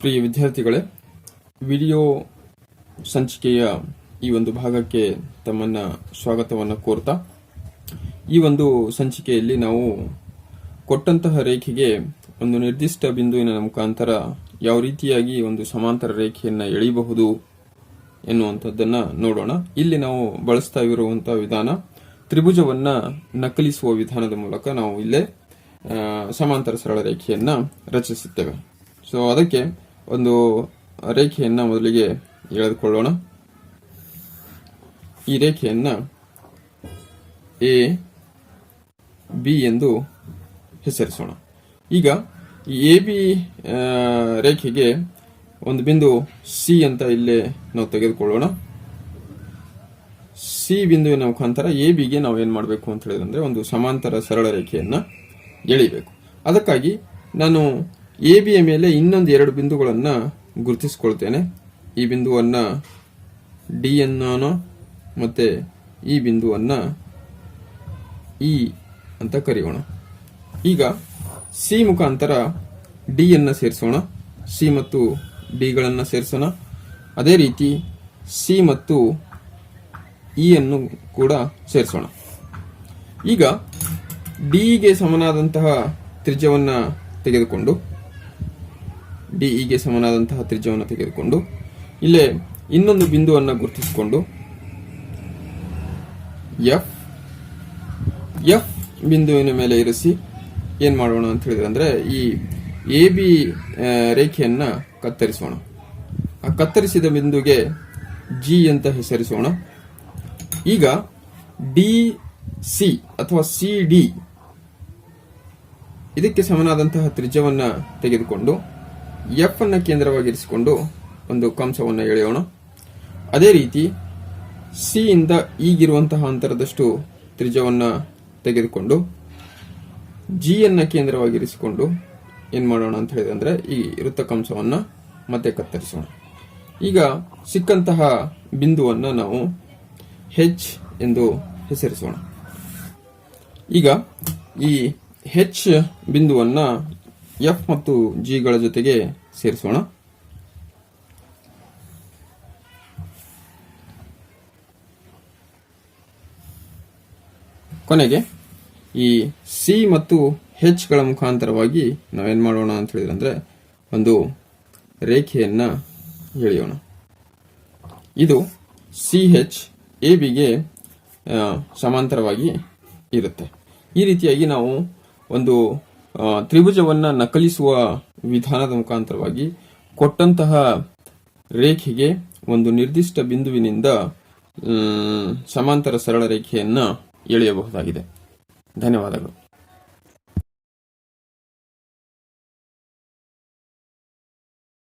ಪ್ರಿಯ ವಿದ್ಯಾರ್ಥಿಗಳೇ, ವಿಡಿಯೋ ಸಂಚಿಕೆಯ ಈ ಒಂದು ಭಾಗಕ್ಕೆ ತಮ್ಮನ್ನ ಸ್ವಾಗತವನ್ನು ಕೋರ್ತಾ, ಈ ಒಂದು ಸಂಚಿಕೆಯಲ್ಲಿ ನಾವು ಕೊಟ್ಟಂತಹ ರೇಖೆಗೆ ಒಂದು ನಿರ್ದಿಷ್ಟ ಬಿಂದುವಿನ ಮುಖಾಂತರ ಯಾವ ರೀತಿಯಾಗಿ ಒಂದು ಸಮಾಂತರ ರೇಖೆಯನ್ನು ಎಳೆಯಬಹುದು ಎನ್ನುವಂಥದ್ದನ್ನ ನೋಡೋಣ. ಇಲ್ಲಿ ನಾವು ಬಳಸ್ತಾ ಇರುವಂತಹ ವಿಧಾನ, ತ್ರಿಭುಜವನ್ನ ನಕಲಿಸುವ ವಿಧಾನದ ಮೂಲಕ ನಾವು ಇಲ್ಲೇ ಸಮಾಂತರ ಸರಳ ರೇಖೆಯನ್ನ ರಚಿಸುತ್ತೇವೆ. ಸೊ ಅದಕ್ಕೆ ಒಂದು ರೇಖೆಯನ್ನು ಮೊದಲಿಗೆ ಎಳೆದುಕೊಳ್ಳೋಣ. ಈ ರೇಖೆಯನ್ನು ಎ, ಬಿ ಎಂದು ಹೆಸರಿಸೋಣ. ಈಗ ಈ ಎ, ಬಿ ರೇಖೆಗೆ ಒಂದು ಬಿಂದು ಸಿ ಅಂತ ಇಲ್ಲೇ ನಾವು ತೆಗೆದುಕೊಳ್ಳೋಣ. ಸಿ ಬಿಂದುವಿನ ಮುಖಾಂತರ ಎ ಬಿಗೆ ನಾವು ಏನು ಮಾಡಬೇಕು ಅಂತ ಹೇಳಿದ್ರೆ ಒಂದು ಸಮಾಂತರ ಸರಳ ರೇಖೆಯನ್ನು ಎಳಿಬೇಕು. ಅದಕ್ಕಾಗಿ ನಾನು ಎ ಬಿಯ ಮೇಲೆ ಇನ್ನೊಂದು ಎರಡು ಬಿಂದುಗಳನ್ನು ಗುರುತಿಸಿಕೊಳ್ತೇನೆ. ಈ ಬಿಂದುವನ್ನ ಡಿ ಅನ್ನೋಣ ಮತ್ತೆ ಈ ಬಿಂದುವನ್ನ ಇ ಅಂತ ಕರೆಯೋಣ. ಈಗ ಸಿ ಮುಖಾಂತರ ಡಿ ಅನ್ನು ಸೇರಿಸೋಣ. ಸಿ ಮತ್ತು ಡಿಗಳನ್ನು ಸೇರಿಸೋಣ. ಅದೇ ರೀತಿ ಸಿ ಮತ್ತು ಇ ಅನ್ನು ಕೂಡ ಸೇರಿಸೋಣ. ಈಗ ಡಿಗೆ ಸಮನಾದಂತಹ ತ್ರಿಜ್ಯವನ್ನ ತೆಗೆದುಕೊಂಡು ಡಿಇಗೆ ಸಮನಾದಂತಹ ತ್ರಿಜ್ಯವನ್ನು ತೆಗೆದುಕೊಂಡು, ಇಲ್ಲೇ ಇನ್ನೊಂದು ಬಿಂದುವನ್ನು ಗುರುತಿಸಿಕೊಂಡು, ಎಫ್ ಎಫ್ ಬಿಂದುವಿನ ಮೇಲೆ ಇರಿಸಿ ಏನು ಮಾಡೋಣ ಅಂತ ಹೇಳಿದ್ರೆ ಅಂದ್ರೆ ಈ ಎ ಬಿ ರೇಖೆಯನ್ನ ಕತ್ತರಿಸೋಣ. ಆ ಕತ್ತರಿಸಿದ ಬಿಂದುಗೆ ಜಿ ಅಂತ ಹೆಸರಿಸೋಣ. ಈಗ ಡಿ ಸಿ ಅಥವಾ ಸಿ ಡಿ ಇದಕ್ಕೆ ಸಮನಾದಂತಹ ತ್ರಿಜ್ಯವನ್ನು ತೆಗೆದುಕೊಂಡು ಎಫ್ ಅನ್ನ ಕೇಂದ್ರವಾಗಿರಿಸಿಕೊಂಡು ಒಂದು ಕಂಸವನ್ನು ಎಳೆಯೋಣ. ಅದೇ ರೀತಿ ಸಿ ಇಂದ ಈಗಿರುವಂತಹ ಅಂತರದಷ್ಟು ತ್ರಿಜ್ಯವನ್ನ ತೆಗೆದುಕೊಂಡು ಜಿ ಅನ್ನ ಕೇಂದ್ರವಾಗಿರಿಸಿಕೊಂಡು ಏನು ಮಾಡೋಣ ಅಂತ ಹೇಳಿದ್ರೆ ಅಂದ್ರೆ ಈ ವೃತ್ತ ಕಂಸವನ್ನ ಮತ್ತೆ ಕತ್ತರಿಸೋಣ. ಈಗ ಸಿಕ್ಕಂತಹ ಬಿಂದುವನ್ನ ನಾವು ಹೆಚ್ ಎಂದು ಹೆಸರಿಸೋಣ. ಈಗ ಈ ಹೆಚ್ ಬಿಂದುವನ್ನ ಎಫ್ ಮತ್ತು ಜಿಗಳ ಜೊತೆಗೆ ಸೇರಿಸೋಣ. ಕೊನೆಗೆ ಈ ಸಿ ಮತ್ತು ಹೆಚ್ಗಳ ಮುಖಾಂತರವಾಗಿ ನಾವೇನು ಮಾಡೋಣ ಅಂತ ಹೇಳಿದ್ರೆ ಒಂದು ರೇಖೆಯನ್ನು ಎಳೆಯೋಣ. ಇದು ಸಿ ಹೆಚ್ ಎ ಬಿಗೆ ಸಮಾಂತರವಾಗಿ ಇರುತ್ತೆ. ಈ ರೀತಿಯಾಗಿ ನಾವು ಒಂದು ತ್ರಿಭುಜವನ್ನ ನಕಲಿಸುವ ವಿಧಾನದ ಮುಖಾಂತರವಾಗಿ ಕೊಟ್ಟಂತಹ ರೇಖೆಗೆ ಒಂದು ನಿರ್ದಿಷ್ಟ ಬಿಂದುವಿನಿಂದ ಸಮಾಂತರ ಸರಳ ರೇಖೆಯನ್ನ ಎಳೆಯಬಹುದಾಗಿದೆ. ಧನ್ಯವಾದಗಳು.